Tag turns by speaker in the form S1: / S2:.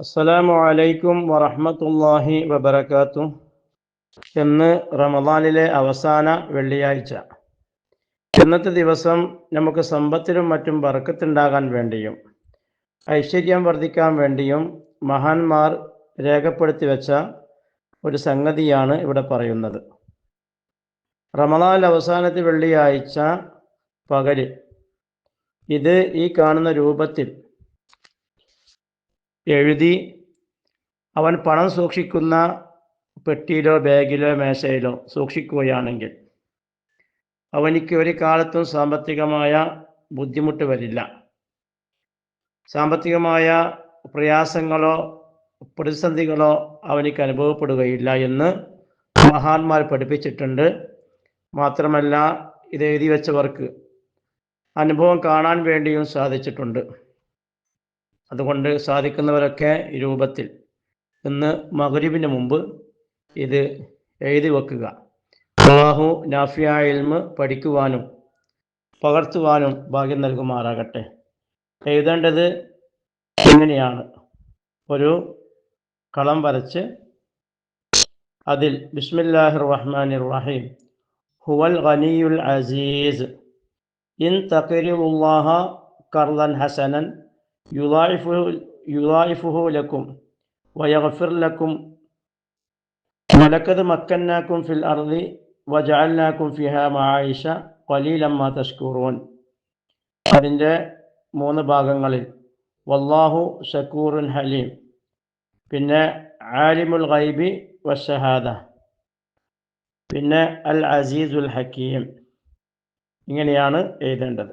S1: അസ്സലാമു അലൈക്കും വറഹമത്തല്ലാഹി വബർക്കാത്തു ഇന്ന് റമദാനിലെ അവസാന വെള്ളിയാഴ്ച. ഇന്നത്തെ ദിവസം നമുക്ക് സമ്പത്തിലും മറ്റും ബർക്കത്തുണ്ടാകാൻ വേണ്ടിയും ഐശ്വര്യം വർദ്ധിക്കാൻ വേണ്ടിയും മഹാന്മാർ രേഖപ്പെടുത്തി വെച്ച ഒരു സംഗതിയാണ് ഇവിടെ പറയുന്നത്. റമദാൻ അവസാനത്തെ വെള്ളിയാഴ്ച പകൽ ഇത് ഈ കാണുന്ന രൂപത്തിൽ എഴുതി അവൻ പണം സൂക്ഷിക്കുന്ന പെട്ടിയിലോ ബാഗിലോ മേശയിലോ സൂക്ഷിക്കുകയാണെങ്കിൽ അവനിക്ക് ഒരു കാലത്തും സാമ്പത്തികമായ ബുദ്ധിമുട്ട് വരില്ല. സാമ്പത്തികമായ പ്രയാസങ്ങളോ പ്രതിസന്ധികളോ അവനിക്ക് അനുഭവപ്പെടുകയില്ല എന്ന് മഹാന്മാർ പഠിപ്പിച്ചിട്ടുണ്ട്. മാത്രമല്ല ഇത് എഴുതി വെച്ചവർക്ക് അനുഭവം കാണാൻ വേണ്ടിയും സാധിച്ചിട്ടുണ്ട്. അതുകൊണ്ട് സാധിക്കുന്നവരൊക്കെ രൂപത്തിൽ. ഇന്ന് മകരിവിന് മുമ്പ് ഇത് എഴുതി വെക്കുക. അള്ളാഹു നാഫിയ ഇൽമ് പഠിക്കുവാനും പകർത്തുവാനും ഭാഗ്യം നൽകുമാറാകട്ടെ. എഴുതേണ്ടത് എങ്ങനെയാണ് ഒരു കളം വരച്ച് അതിൽ ബിസ്മില്ലാഹിർ റഹ്മാനിർ റഹീം ഹുവൽ ഖനിയുൽ അസീസ് ഇൻ തഖിറുല്ലാഹ കർലൻ ഹസനൻ യുദായിഫുഹു യുദായിഫുഹു ലക്കും വയഗ്ഫിർ ലക്കും മലക്കത് മക്കന്നാക്കും ഫിൽ അർദി വജഅൽനാക്കും ഫിഹ മആയിഷ ഖലീലമ്മ തഷ്കുറൂൻ. അതിന്റെ മൂന്ന് ഭാഗങ്ങളിൽ വല്ലാഹു ഷക്കൂറുൻ ഹലീം. പിന്നെ ആലിമുൽ ഗൈബി വഷഹാദ പിന്നെ അൽ അസീസുൽ ഹക്കീം. ഇങ്ങനെയാണ് എഴുതേണ്ടത്.